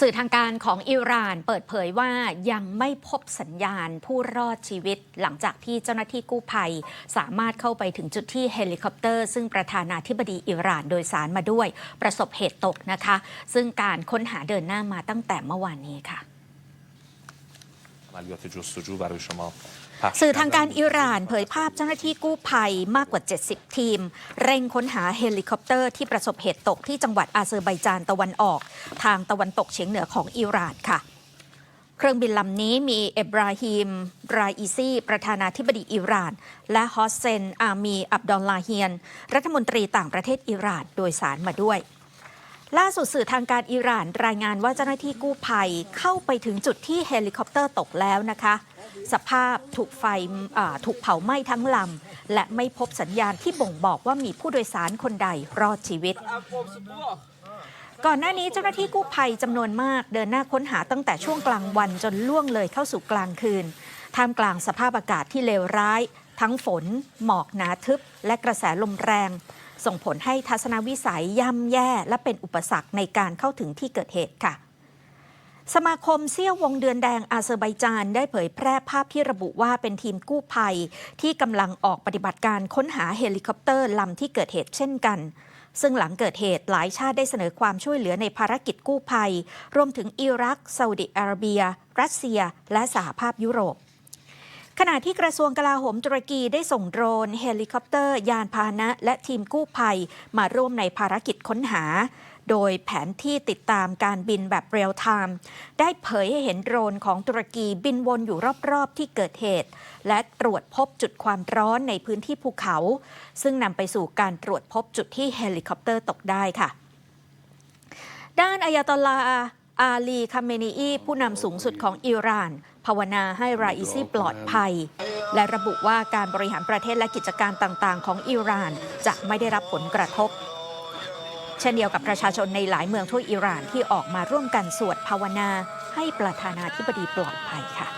สื่อทางการของอิหร่านเปิดเผยว่ายังไม่พบสัญญาณผู้รอดชีวิต หลังจากที่เจ้าหน้าที่กู้ภัย สามารถเข้าไปถึงจุดที่เฮลิคอปเตอร์ ซึ่งประธานาธิบดีอิหร่านโดยสารมาด้วย ประสบเหตุตกนะคะ ซึ่งการค้นหาเดินหน้ามาตั้งแต่เมื่อวานนี้ค่ะ عملیات جستجو برای شما پخش สื่อทางการ کردم. อิหร่านเผยภาพเจ้าหน้าที่กู้ภัยมากกว่า 70 ทีม เร่งค้นหาเฮลิคอปเตอร์ที่ประสบเหตุตกที่จังหวัดอาเซอร์ไบจานตะวันออก ทางตะวันตกเฉียงเหนือของอิหร่านค่ะ เครื่องบินลำนี้มีเอบราฮิม ราอิซี ประธานาธิบดีอิหร่าน และฮอสเซน อามี อับดอลลาเฮียน รัฐมนตรีต่างประเทศอิหร่านโดยสารมาด้วย ล่าสุดสื่อทางการอิหร่านรายงานว่าเจ้าหน้าที่กู้ภัยเข้าไปถึงจุดที่เฮลิคอปเตอร์ตกแล้วนะคะ สภาพถูกไฟถูกเผาไหม้ทั้งลำ และไม่พบสัญญาณที่บ่งบอกว่ามีผู้โดยสารคนใดรอดชีวิต ก่อนหน้านี้เจ้าหน้าที่กู้ภัยจำนวนมากเดินหน้าค้นหาตั้งแต่ช่วงกลางวันจนล่วงเลยเข้าสู่กลางคืนท่ามกลางสภาพอากาศที่เลวร้าย ทั้งฝน หมอกหนาทึบ และกระแสลมแรง ส่งผลให้ทัศนวิสัยย่ำแย่และเป็นอุปสรรคในการเข้าถึงที่เกิดเหตุค่ะ สมาคมเซี่ยววงเดือนแดงอาเซอร์ไบจานได้เผยแพร่ภาพที่ระบุว่าเป็นทีมกู้ภัย ที่กำลังออกปฏิบัติการค้นหาเฮลิคอปเตอร์ลำที่เกิดเหตุเช่นกันซึ่งหลังเกิดเหตุหลายชาติได้เสนอความช่วยเหลือในภารกิจกู้ภัย รวมถึงอิรักซาอุดิอาระเบีย รัสเซีย และสหภาพยุโรป ขณะที่กระทรวงกลาโหมตุรกีได้ส่งโดรน เฮลิคอปเตอร์ ยานพาหนะ และทีมกู้ภัย มาร่วมในภารกิจค้นหา โดยแผนที่ติดตามการบินแบบเรียลไทม์ได้เผยให้เห็นโดรนของตุรกีบินวนอยู่รอบ ๆ ที่เกิดเหตุ และตรวจพบจุดความร้อนในพื้นที่ภูเขา ซึ่งนำไปสู่การตรวจพบจุดที่เฮลิคอปเตอร์ตกได้ค่ะ ด้านอายาตอลา อาลีคาเมนีอีผู้นำสูงสุดของอิหร่าน ภาวนาให้ราอิซีปลอดภัย และระบุว่าการบริหารประเทศและกิจการต่างๆ ของอิหร่านจะไม่ได้รับผลกระทบ เช่นเดียวกับประชาชนในหลายเมืองทั่วอิหร่านที่ออกมาร่วมกันสวดภาวนาให้ประธานาธิบดีปลอดภัยค่ะ